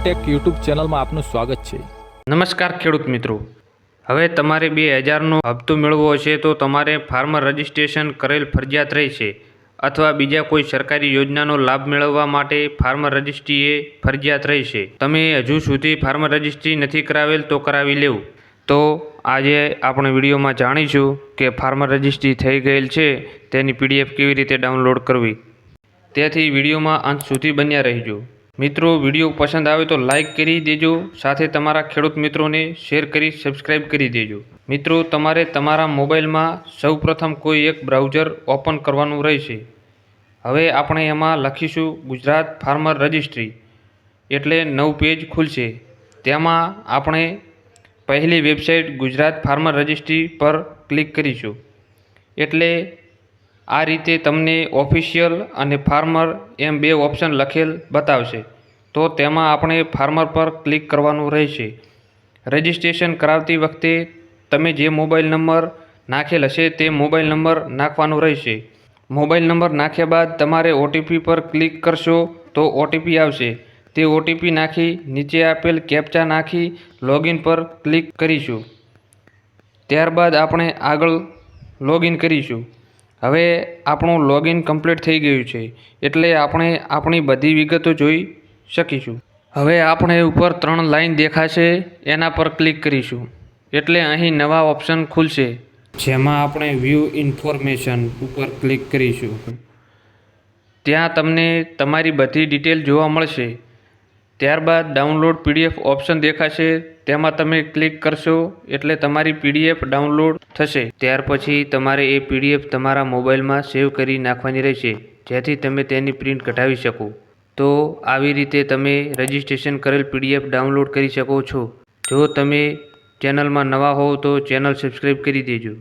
Tech YouTube ચેનલમાં આપનું સ્વાગત છે. નમસ્કાર ખેડૂત મિત્રો. હવે તમારે બે હજારનો હપ્તો મેળવવો છે તો તમારે ફાર્મર રજિસ્ટ્રેશન કરેલ ફરજિયાત રહેશે અથવા બીજા કોઈ સરકારી યોજનાનો લાભ મેળવવા માટે ફાર્મર રજિસ્ટ્રી એ ફરજિયાત રહેશે. તમે હજુ સુધી ફાર્મર રજિસ્ટ્રી નથી કરાવેલ તો કરાવી લેવું. તો આજે આપણે વિડીયોમાં જાણીશું કે ફાર્મર રજિસ્ટ્રી થઈ ગયેલ છે, તેની પીડીએફ કેવી રીતે ડાઉનલોડ કરવી. તેથી વિડીયોમાં અંત સુધી બન્યા રહેજો. મિત્રો, વીડિયો પસંદ આવે તો લાઈક કરી દેજો, સાથે તમારા ખેડૂત મિત્રોને શેર કરી સબસ્ક્રાઇબ કરી દેજો. મિત્રો, તમારે તમારા મોબાઈલમાં સૌપ્રથમ કોઈ એક બ્રાઉઝર ઓપન કરવાનું રહેશે. હવે આપણે એમાં લખીશું ગુજરાત ફાર્મર રજિસ્ટ્રી. એટલે નવું પેજ ખુલશે. તેમાં આપણે પહેલી વેબસાઇટ ગુજરાત ફાર્મર રજિસ્ટ્રી પર ક્લિક કરીશું. એટલે આ રીતે તમને ઓફિશિયલ અને ફાર્મર એમ બે ઓપ્શન લખેલ બતાવશે. તો તેમાં આપણે ફાર્મર પર ક્લિક કરવાનું રહેશે. રજિસ્ટ્રેશન કરાવતી વખતે તમે જે મોબાઈલ નંબર નાખેલ હશે તે મોબાઈલ નંબર નાખવાનો રહેશે. મોબાઈલ નંબર નાખ્યા બાદ તમારે ઓટીપી પર ક્લિક કરશો તો ઓટીપી આવશે. તે ઓટીપી નાખી નીચે આપેલ કેપ્ચા નાખી લોગિન પર ક્લિક કરીશું. ત્યારબાદ આપણે આગળ લોગિન કરીશું. હવે આપણું લોગિન કમ્પ્લીટ થઈ ગયું છે, એટલે આપણે આપણી બધી વિગતો જોઈ શકીશું. હવે આપણે ઉપર ત્રણ લાઈન દેખાશે, એના પર ક્લિક કરીશું. એટલે અહીં નવા ઓપ્શન ખુલશે, જેમાં આપણે વ્યૂ ઇન્ફોર્મેશન ઉપર ક્લિક કરીશું. ત્યાં તમને તમારી બધી ડિટેલ જોવા મળશે. ત્યારબાદ ડાઉનલોડ પીડીએફ ઓપ્શન દેખાશે. તેમાં તમે ક્લિક કરશો એટલે તમારી પીડીએફ ડાઉનલોડ થશે. ત્યાર પછી તમારે એ પીડીએફ તમારા મોબાઈલમાં સેવ કરી નાખવાની રહેશે, જેથી તમે તેની પ્રિન્ટ કઢાવી શકો. તો આવી રીતે તમે રજિસ્ટ્રેશન કરેલ પીડીએફ ડાઉનલોડ કરી શકો છો. જો તમે ચેનલમાં નવા હોવ તો ચેનલ સબસ્ક્રાઈબ કરી દેજો.